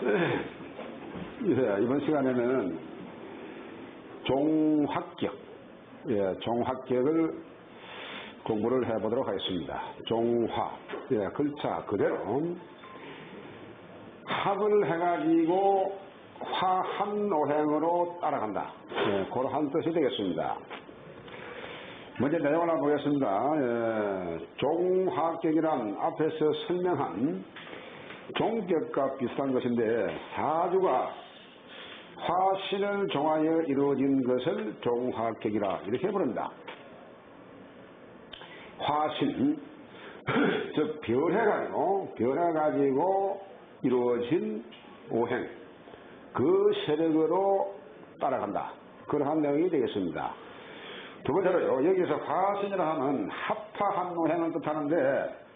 예, 이번 시간에는 종합격, 예, 종합격을 공부를 해보도록 하겠습니다. 종합, 예, 글자 그대로 합을 해가지고 화합노행으로 따라간다. 예, 그러한 뜻이 되겠습니다. 먼저 내용을 한번 보겠습니다. 예, 종합격이란 앞에서 설명한 종격과 비슷한 것인데 사주가 화신을 종하여 이루어진 것을 종합격이라 이렇게 부릅니다. 화신, 즉 변해가지고 변해가지고 이루어진 오행 그 세력으로 따라간다. 그러한 내용이 되겠습니다. 두 번째로요. 여기서 화신이라 하면 합화한 노행을 뜻하는데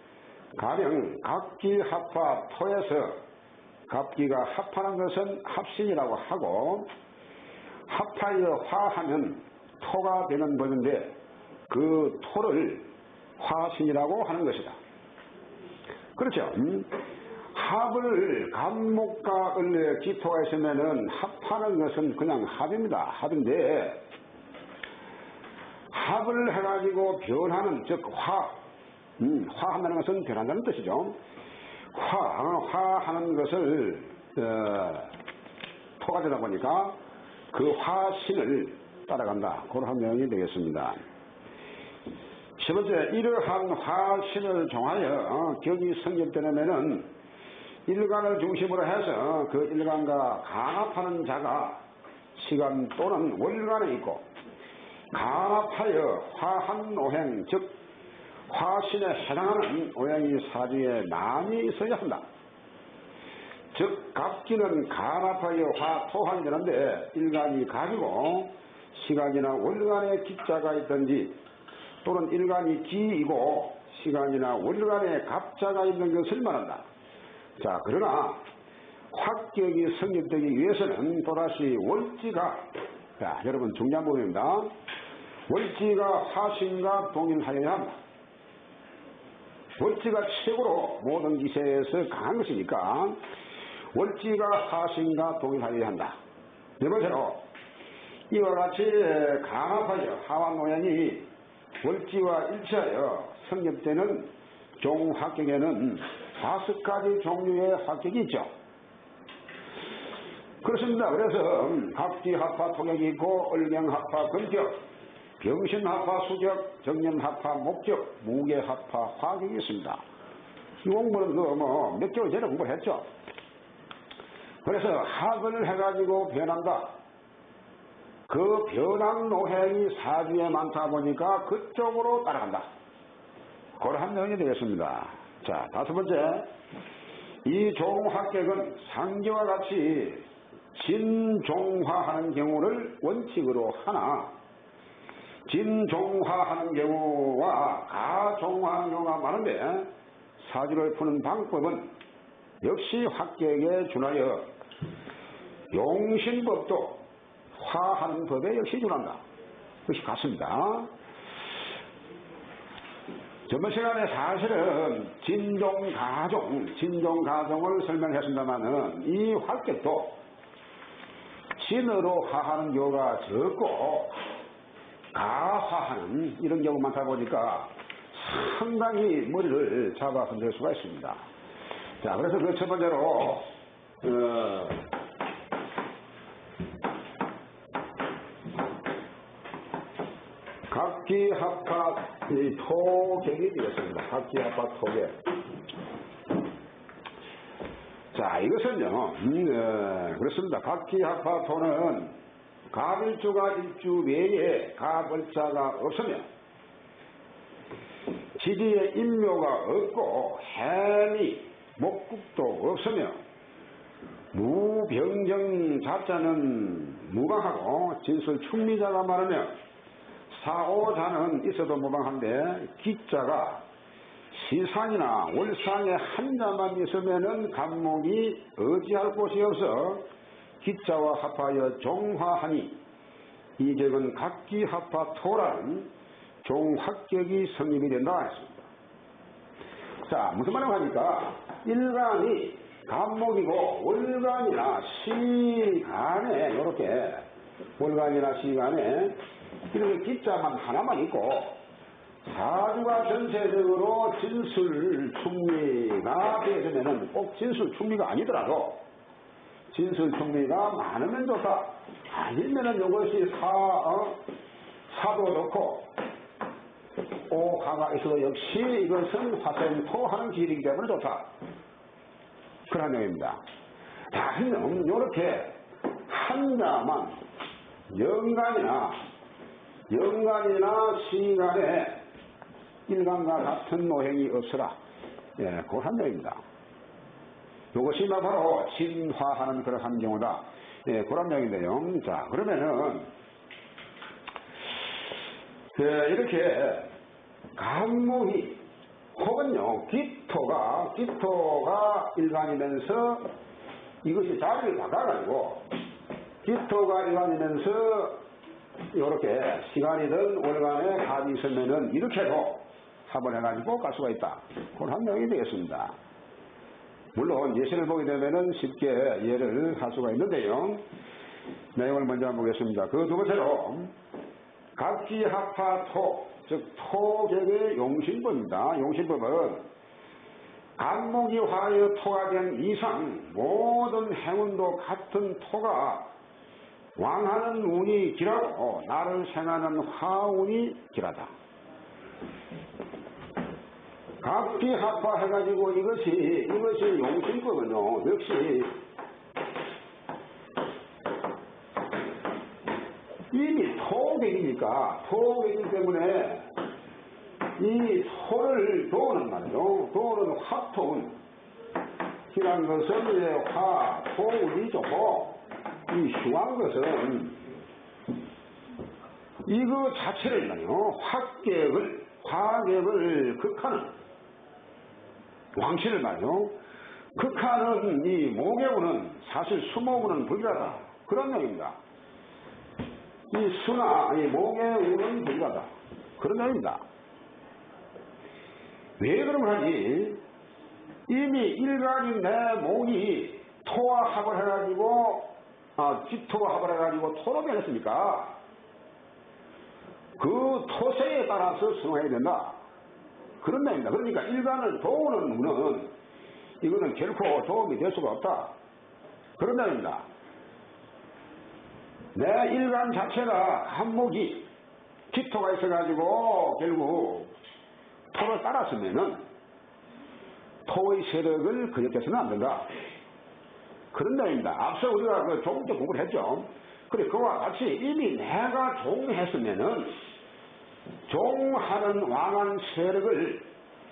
가령 각기 합화 토에서 갑기가 합하는 것은 합신이라고 하고 합하여 화하면 토가 되는 법인데 그 토를 화신이라고 하는 것이다. 그렇죠. 음? 합을 간목과 을레 기토가 있으면은 합하는 것은 그냥 합입니다. 합인데 합을 해가지고 변하는 즉 화, 음, 화한다는 것은 변한다는 뜻이죠. 화, 화하는 것을 어, 토가 되다 보니까 그 화신을 따라간다. 그런 내용이 되겠습니다. 세 번째, 이러한 화신을 종하여 어, 격이 성립되려면은 일간을 중심으로 해서 그 일간과 강압하는 자가 시간 또는 월간에 있고 강압하여 화한 오행 즉 화신에 해당하는 오행이 사주에 많이 있어야 한다. 즉 갑기는 간합하여 화토한 되는데 일간이 갑이고 시간이나 월간에 기자가 있든지 또는 일간이 기이고 시간이나 월간에 갑자가 있는 것을 말한다. 자 그러나 확격이 성립되기 위해서는 또다시 월지가 자 여러분 중요한 부분입니다. 월지가 화신과 동일하여야 한다. 월지가 최고로 모든 기세에서 강한 것이니까 월지가 화신과 동일하여야 한다. 네 번째로 이와 같이 강합하여 하와 모양이 월지와 일치하여 성립되는 종합격에는 다섯 가지 종류의 합격이 있죠. 그렇습니다. 그래서 합기합화 통역이 있고 얼명합화 금격 병신합화 수격 정념합화 목격 무게합화 화격이 있습니다. 이 공부는 그뭐몇 개월 전에 공부했죠. 그래서 합을 해가지고 변한다. 그 변한 노행이 사주에 많다 보니까 그쪽으로 따라간다. 그러한 내용이 되겠습니다. 자, 다섯 번째. 이 종합격은 상계와 같이 진종화하는 경우를 원칙으로 하나 진종화하는 경우와 가종화하는 경우가 많은데 사주를 푸는 방법은 역시 합격에 준하여 용신법도 화하는 법에 역시 준한다. 그것이 같습니다. 저번 시간에 사실은 진종가종, 진종가종을 설명했습니다만은 이 합격도 진으로 화하는 경우가 적고 가화하는 이런 경우 많다 보니까 상당히 머리를 잡아 흔들 수가 있습니다. 자, 그래서 그 첫 번째로, 어, 각기합파 토객이 되겠습니다. 각기합파 토객. 자, 이것은요, 음, 어, 그렇습니다. 각기합파 토는 가일주가 일주 외에 가벌자가 없으며 지지의 인묘가 없고 해미 목국도 없으며 무병정 자자는 무방하고 진술 충미자가 많으며 사오자는 있어도 무방한데 기자가 시상이나 월상에 한자만 있으면은 감목이 어지할 곳이 없어 기자와 합하여 종화하니 이 격은 각기 합하 토란 종합격이 성립이 된다 했습니다. 자 무슨 말을 하니까 일간이 간목이고 월간이나 시간에 이렇게 월간이나 시간에 이렇게 기자만 하나만 있고 사주가 전체적으로 진술 충미가 되어지면은 꼭 진술 충미가 아니더라도 진술 충미가 많으면 좋다. 아니면은 이것이 사, 어? 사도 좋고 오가가 있어도 역시 이것은 화생토하는 길이기 때문에 좋다. 그런 내용입니다. 다시는 이렇게 한자만 영간이나 영간이나 시간에 일간과 같은 노행이 없으라. 예, 그한 내용입니다. 이것이 바로 진화하는 그런 경우다. 예, 그런 내용인데요. 자, 그러면은 그 이렇게 간목이 혹은요 기토가 기토가 일간이면서 이것이 자리를 바꿔가지고 기토가 일간이면서 이렇게 시간이든 월간에 합이 있으면은 이렇게도 합을 해가지고 갈 수가 있다. 그런 내용이 되겠습니다. 물론 예시를 보게 되면은 쉽게 예를 할 수가 있는데요. 내용을 먼저 한번 보겠습니다. 그 두 번째로 각기 합파 토 즉 토객의 용신법입니다. 용신법은 간목이 화하여 토가 된 이상 모든 행운도 같은 토가 왕하는 운이 길하고 나를 생하는 화운이 길하다. 각기 합파해가지고 이것이 이것이 용신법은요 역시 이미 토백이니까 토백이기 때문에 이 토를 도는 말이죠. 도는 화토운 이란 것은 이제 화, 토운이 좋고 이 흉한 것은 이거 자체를 말이요. 화객을 화객을 극하는 왕실을 말이요. 극하는 이 모계우는 사실 수모우는 불길하다. 그런 내용입니다. 이 수나 이 운은 불가다. 그런 내용입니다. 왜 그러면 하니? 이미 일간인 내 목이 토와 합을 해가지고, 아, 기토와 합을 해가지고 토로 변했으니까, 그 토세에 따라서 수능해야 된다. 그런 내용입니다. 그러니까 일간을 도우는 운은, 이거는 결코 도움이 될 수가 없다. 그런 내용입니다. 내 일간 자체가 한목이 기토가 있어가지고 결국 토를 따랐으면은 토의 세력을 그역해서는 안 된다. 그런 내용입니다. 앞서 우리가 그 조금 전 공부를 했죠. 그래, 그와 같이 이미 내가 종했으면은 종하는 왕한 세력을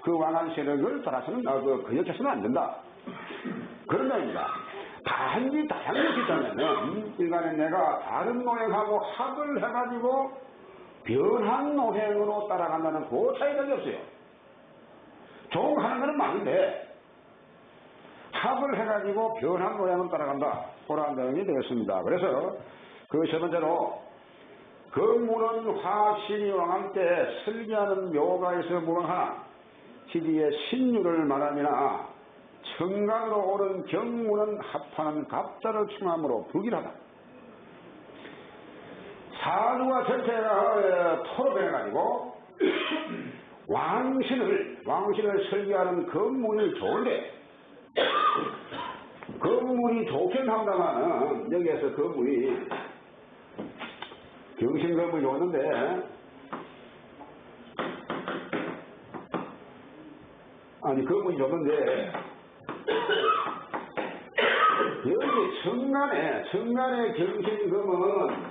그 왕한 세력을 따라서는 어, 그 그 역해서는 안 된다. 그런 내용입니다. 단지 다양력이 있다면은 일간에 내가 다른 노행하고 합을 해가지고 변한 노행으로 따라간다는 그 차이가 없어요. 종하는 거는 많은데 합을 해가지고 변한 노행으로 따라간다. 그런 내용이 되겠습니다. 그래서 그 세 번째로 금문은 화신이 왕할 때 설계하는 묘가에서 무방하나 시디의 신유를 말함이나 청강으로 오른 경무는 합하는 갑자를 충함으로 불길하다. 사주가 전체가 토로 변해가지고 왕신을 왕신을 설계하는 건문이 좋은데 건문이 좋긴 합니다만은 여기에서 건문이 경신건문이 좋는데. 아니 건문이 좋은데. 여기 청간에 청간의 경신금은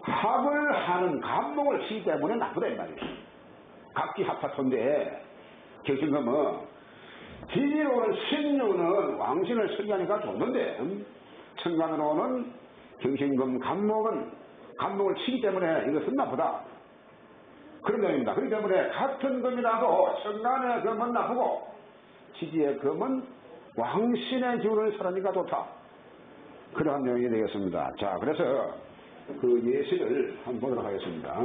합을 하는 감목을 치기 때문에 나쁘다 이 말이에요. 각기 합파토인데 경신금은 뒤로는 신유는 왕신을 설계하니까 좋는데 청간으로는 경신금 감목은 감목을 치기 때문에 이것은 나쁘다. 그런 내용입니다. 그렇기 때문에 같은 금이라도 청간의 금은 나쁘고 지지의 금은 왕신의 기운을 살아니까 좋다. 그러한 내용이 되겠습니다. 자, 그래서 그 예시를 한번 보도록 하겠습니다.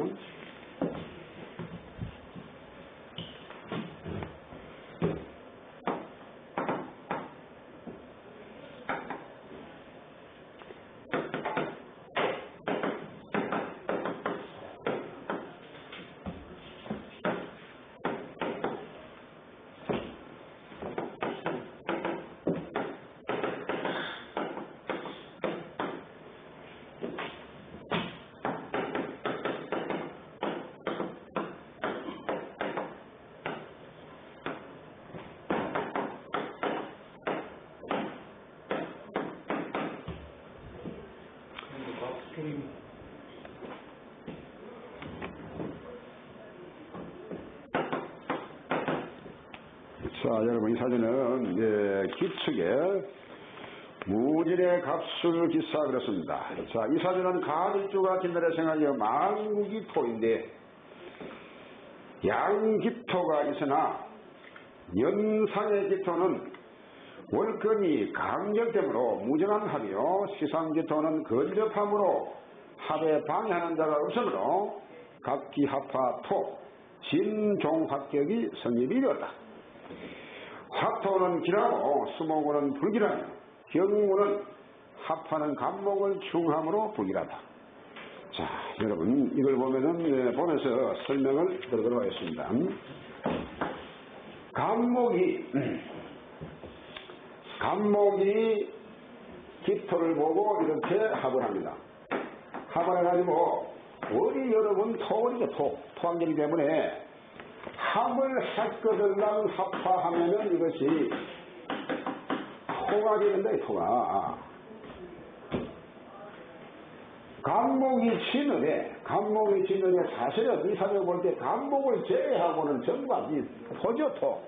자, 여러분, 이 사진은, 예, 기축에 무진의 값을 기사 그렇습니다. 자, 이 사진은 가일주가 진달에 생하여 만국이토인데, 양기토가 있으나, 연상의 기토는 월금이 강력됨으로 무정한 합이요, 시상기토는 건접함으로 합에 방해하는 자가 없으므로, 각기합화토, 진종합격이 성립이 되었다. 화토는 기라고 수목은 불기라며 경무는 합하는 감목을 충함으로 불기라다. 자, 여러분 이걸 보면은 예, 보면서 설명을 들어보도록 하겠습니다. 감목이 감목이 기토를 보고 이렇게 합을 합니다. 합을 해가지고 월이 여러분 토월이죠 토 토한계이기 때문에 합을 했거들랑 합화하면은 이것이 토가 되는데 토가. 감목이 치는데 감목이 치는데 사실은 이 사람을 볼때 감목을 제외하고는 전부 다이 토죠 토.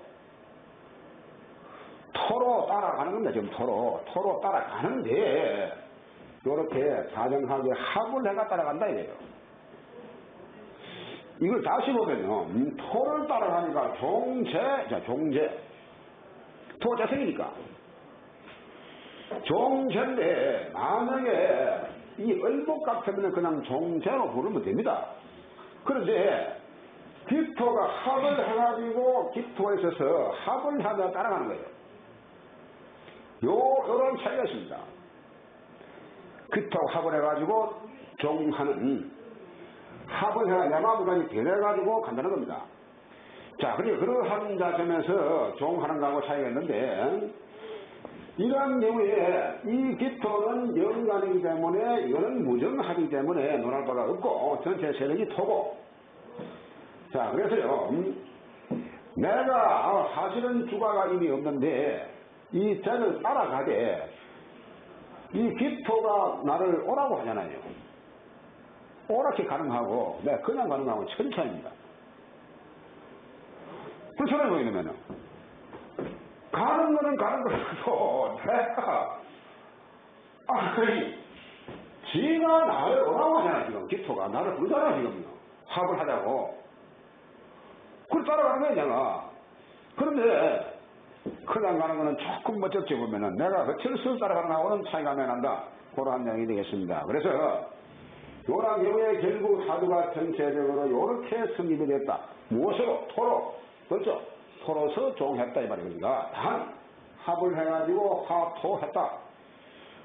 토로 따라가는 겁니다 지금 토로. 토로 따라가는데 이렇게 다정하게 합을 해가 따라간다 이래요 이걸 다시 보면요, 음, 토를 따라가니까 종재, 자, 종재. 토자 생이니까. 종재인데, 만약에 이 을목 같으면 그냥 종재로 부르면 됩니다. 그런데, 기토가 합을 해가지고 기토에 있어서 합을 하며 따라가는 거예요. 요, 요런 차이가 있습니다. 기토 합을 해가지고 종하는 합을 해야 내마음까지 변해가지고 간다는 겁니다. 자, 그리고 그러한 자점에서 종하는 거하고 차이가 있는데, 이러한 경우에 이 기토는 영간이기 때문에 이거는 무정합이기 때문에 논할 바가 없고 전체 세력이 토고 자 그래서요 음, 내가 사실은 주가가 이미 없는데 이 쟤를 따라가되 이 기토가 나를 오라고 하잖아요 오락게 가능하고 내가 그냥 가능하고 천차입니다. 불편해 보이면은. 가는 거는 가는 거라도 내가 아니 지가 나를 오라고 하잖아 지금. 기토가 나를 부르잖아 지금. 합을 하자고. 그걸 따라가는 거야 내가. 그런데 그냥 가는 거는 조금 멋쩍지 보면은 내가 그 철수 따라가는 거하고는 차이가 나난다. 그러한 내용이 되겠습니다. 그래서 요런 경우에 결국 사주가 전체적으로 이렇게 성립이 됐다. 무엇으로? 토로. 그렇죠? 토로서 종했다 이 말입니다. 단 합을 해가지고 화토했다.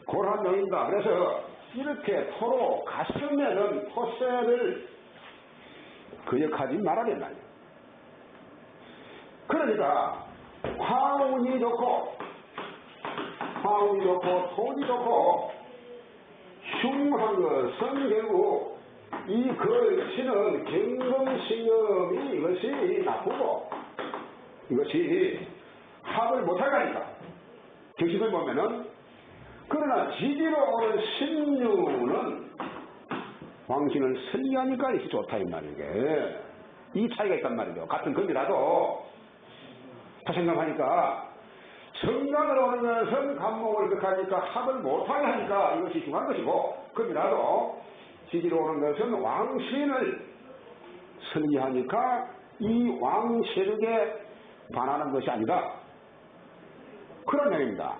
그러한 명입니다. 그래서 이렇게 토로 갔으면은 토세를 그역하지 말아야 된다. 그러니까 화운이 좋고 화운이 좋고 토이 좋고 흉한 것은 결국 이 걸치는 경금신금이 이것이 나쁘고 이것이 합을 못하가니까 경식을 보면은 그러나 지지로 오는 신유는 왕신을 설리하니까 이렇게 좋다 이 말이게 이 차이가 있단 말이죠. 같은 금이라도 다 생각하니까 성간을 오는 것은 감목을 극하니까 합을 못하게 하니까 이것이 중요한 것이고 그럼이라도 지지로 오는 것은 왕신을 설리하니까 이 왕세력에 반하는 것이 아니다. 그런 얘기입니다.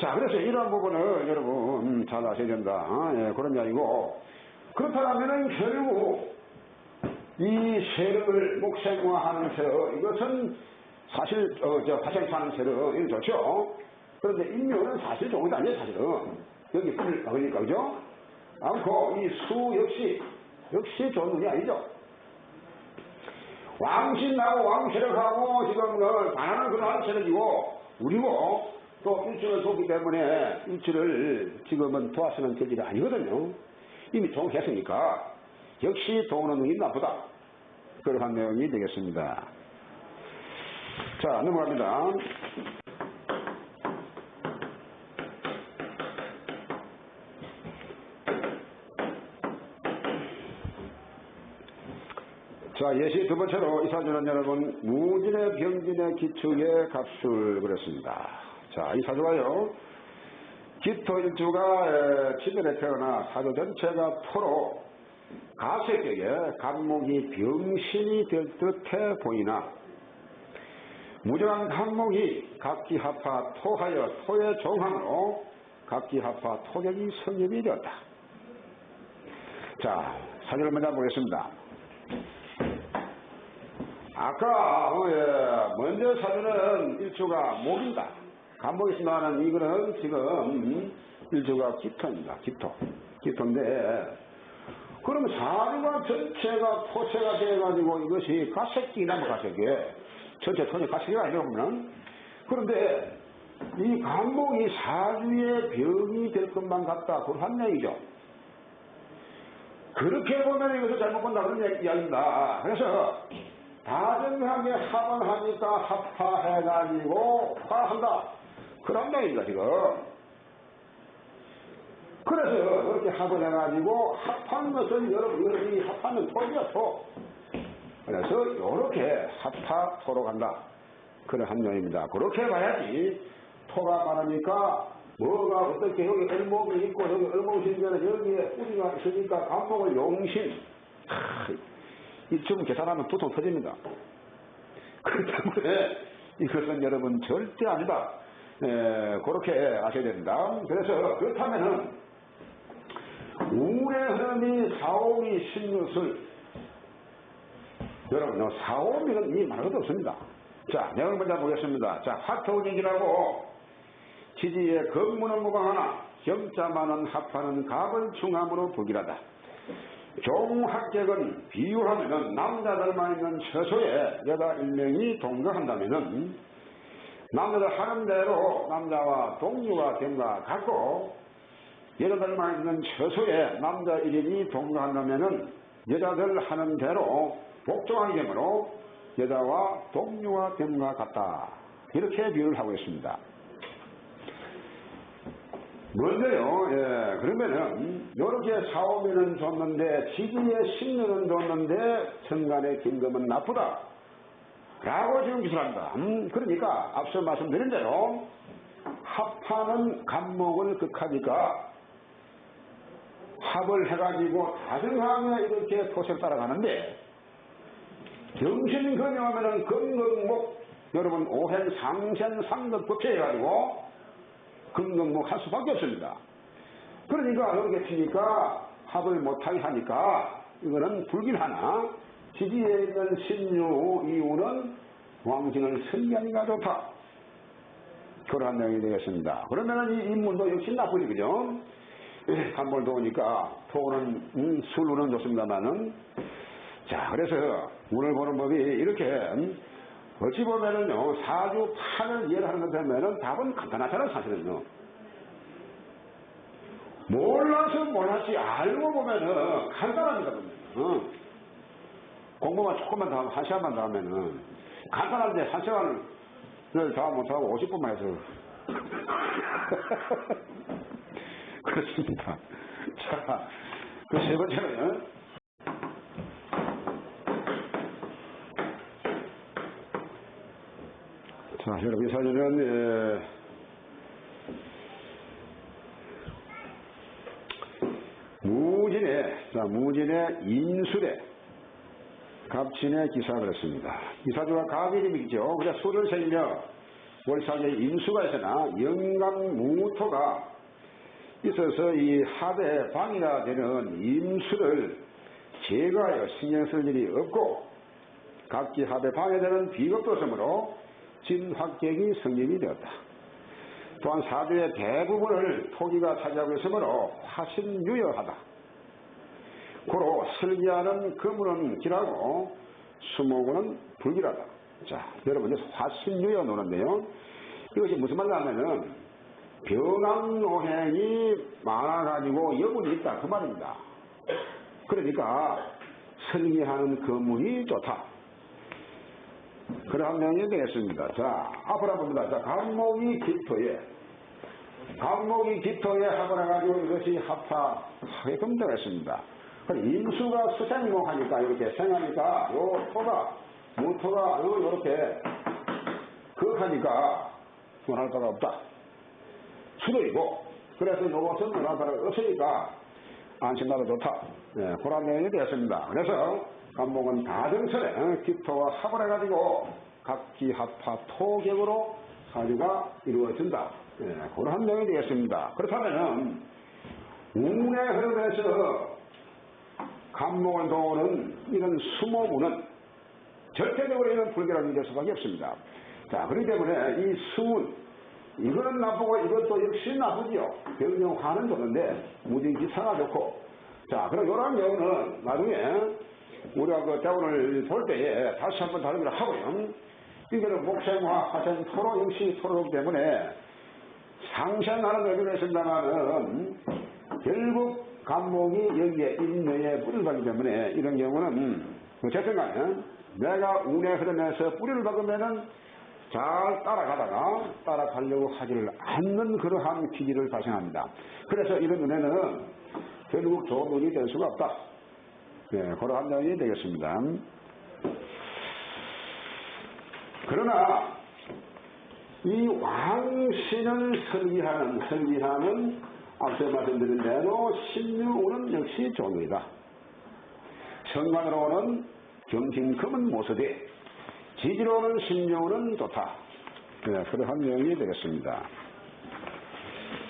자, 그래서 이런 부분을 여러분 음, 잘 아셔야 된다. 예, 그런 이야기고 그렇다면 결국 이 세력을 목생화하는 세 이것은 사실 어, 저 사는 세력은 좋죠. 그런데 인묘는 사실 좋은 게 아니에요, 사실은. 여기 풀을 그러니까 그죠? 않고 이 수 역시 역시 좋은 눈이 아니죠. 왕신하고 왕세력하고 지금 그 반하는 그런 세력이고 우리고 또 일주를 쏘기 때문에 일주를 지금은 도와서는 될 일이 아니거든요. 이미 종했으니까 역시 도는 눈이 나쁘다. 그러한 내용이 되겠습니다. 자, 넘어갑니다. 자, 예시 두 번째로 이사주는 여러분, 무진의 병진의 기축의 값을 그렸습니다. 자, 이사주가요, 기토 일주가 치별에 태어나 사주 전체가 토로 가세격에 간목이 병신이 될 듯해 보이나 무정한 간목이 각기 합파 토하여 토의 종함으로 각기 합파 토격이 성립이 되었다. 자, 사주를 먼저 보겠습니다. 아까 어, 예, 먼저 사주는 일주가 목입니다. 간목이 있으면 이거는 지금 일주가 기토입니다. 기토. 기토인데 그럼 사주가 전체가 토체가 돼가지고 이것이 가색이 나무 가색이 전체 토니 가색이 아니라 보면 그런데 이 간목이 사주의 병이 될 것만 같다 그런 얘기죠. 그렇게 보면 이것을 잘못 본다 그런 이야기- 이야기입니다. 그래서 다정하게 합을 하니까 합파해가지고 화한다. 그런 얘기입니다 지금. 그래서 그렇게 합을 해가지고 합한 것은 여러분 여러분이 합하는 토이야 토. 그래서 이렇게 합파토로 간다. 그런 함정입니다. 그렇게 봐야지 토가 많으니까 뭐가 어떻게 여기 얼목이 있고 여기 얼목이 있으면 여기에 뿌리가 있으니까 간목을 용신 하, 이쯤 계산하면 보통 터집니다. 그렇기 때문에 이것은 여러분 절대 아니다. 에, 그렇게 아셔야 된다. 그래서 그렇다면은 우의 흐름이 사오미 신유술 여러분 사오미는 이 말도 없습니다. 자 내용 먼저 보겠습니다. 자 화토기이라고 지지에 건문은 무방하나 경자만은 합하는 갑을 중함으로 북이라다. 종합격은 비유하면은 남자들만 있는 처소에 여자 일명이 동거한다면은 남자들 하는 대로 남자와 동료가 됨과 같고 여자들만 있는 처소에 남자 일인이 동거한다면은 여자들 하는 대로 복종하게 되므로 여자와 동료가 됨과 같다. 이렇게 비유를 하고 있습니다. 먼저요, 예, 그러면은, 요렇게 사오면은 줬는데, 지지에 신년은 줬는데, 천간의 김금은 나쁘다. 라고 지금 기술합니다. 음, 그러니까, 앞서 말씀드린 대로, 합하는 간목을 극하니까, 합을 해가지고 다정하게 이렇게 토색 따라가는데, 정신건영하면은 건강목, 여러분, 오행 상생 상극 부패해가지고, 금강목 할 수밖에 없습니다. 그러니까 이렇게 치니까 합을 못하게 하니까 이거는 불길하나 지지에 있는 신유 이유는 왕신을 선견이가 좋다. 그러한 내용이 되겠습니다. 그러면 이 인문도 역시 나쁘지 그죠? 예, 한번 도우니까 토는 음, 술로는 좋습니다만은 자 그래서 오늘 보는 법이 이렇게 음, 어찌 보면은요, 사주 판을 이해를 하는 것 보면은 답은 간단하잖아요, 사실은요. 몰라서 몰랐지, 알고 보면은 간단합니다, 보면. 어. 공부만 조금만 더 하면, 한 시간만 더 하면은, 간단한데 한 시간을 다 못하고 50분만 해서. 그렇습니다. 자, 그 세 번째는, 자, 여러분, 이 사진은, 예, 무진의, 자, 무진의 인술의 갑진의 기사를 했습니다. 이 사주가 갑이 름이죠. 그래, 수를 세이며 월사에 인수가 있으나 영감 무토가 있어서 이 합의 방이라 되는 임수를 제거하여 신경 쓸 일이 없고 각기 합의 방해되는 비겁도 없으므로 진확격이 성립이 되었다. 또한 사주의 대부분을 토기가 차지하고 있으므로 화신유효하다. 고로 설기하는 금은 기라고 수목은 불길하다. 자, 여러분, 이제 화신유효 노는데요. 이것이 무슨 말이냐면은 병왕노행이 많아가지고 여분이 있다. 그 말입니다. 그러니까 설기하는 금운이 좋다. 그러한 명이 되겠습니다. 자, 앞으로 봅니다. 자, 간목이 기토에, 간목이 기토에 합을 해가지고 이것이 합파하게끔 되겠습니다. 임수가 수생목하니까 이렇게 생하니까 요 토가 무토가 요 요렇게 극하니까 원할 바가 없다. 수도이고 그래서 요것은 원할 바가 없으니까 안심나도 좋다. 예, 그런 내용이 되었습니다. 그래서 간목은 다정설에 어, 기토와 합을 해가지고 각기 합파 토격으로 사주가 이루어진다. 예, 그러한 내용이 되겠습니다. 그렇다면 운의 흐름에서 간목을 도우는 이런 수모문은 절대적으로 이런 불결함이 될 수밖에 없습니다. 자, 그렇기 때문에 이 수문, 이거는 나쁘고 이것도 역시 나쁘지요. 병명화는 좋은데 무진기사가 좋고. 자, 그럼 이런 경우는 나중에 우리가 그 대본을 볼 때에 다시 한번 다루기로 하고요. 이거는 목생화, 화생, 토로 역시 토로기 때문에 상생하는 의미가 있습니다만은 결국 감목이 여기에 인내에 뿌리를 박기 때문에 이런 경우는 어쨌든 간에 내가 운의 흐름에서 뿌리를 박으면은 잘 따라가다가 따라가려고 하지를 않는 그러한 기질을 발생합니다. 그래서 이런 은혜는 결국 좋은 운이 될 수가 없다. 네, 그러한 내용이 되겠습니다. 그러나 이 왕신을 설계하는 설계하는 앞서 말씀드린 대로 신유는 역시 종이다. 성관으로는 경신금은 모서되 지지로는 신유는 좋다. 네, 그러한 내용이 되겠습니다.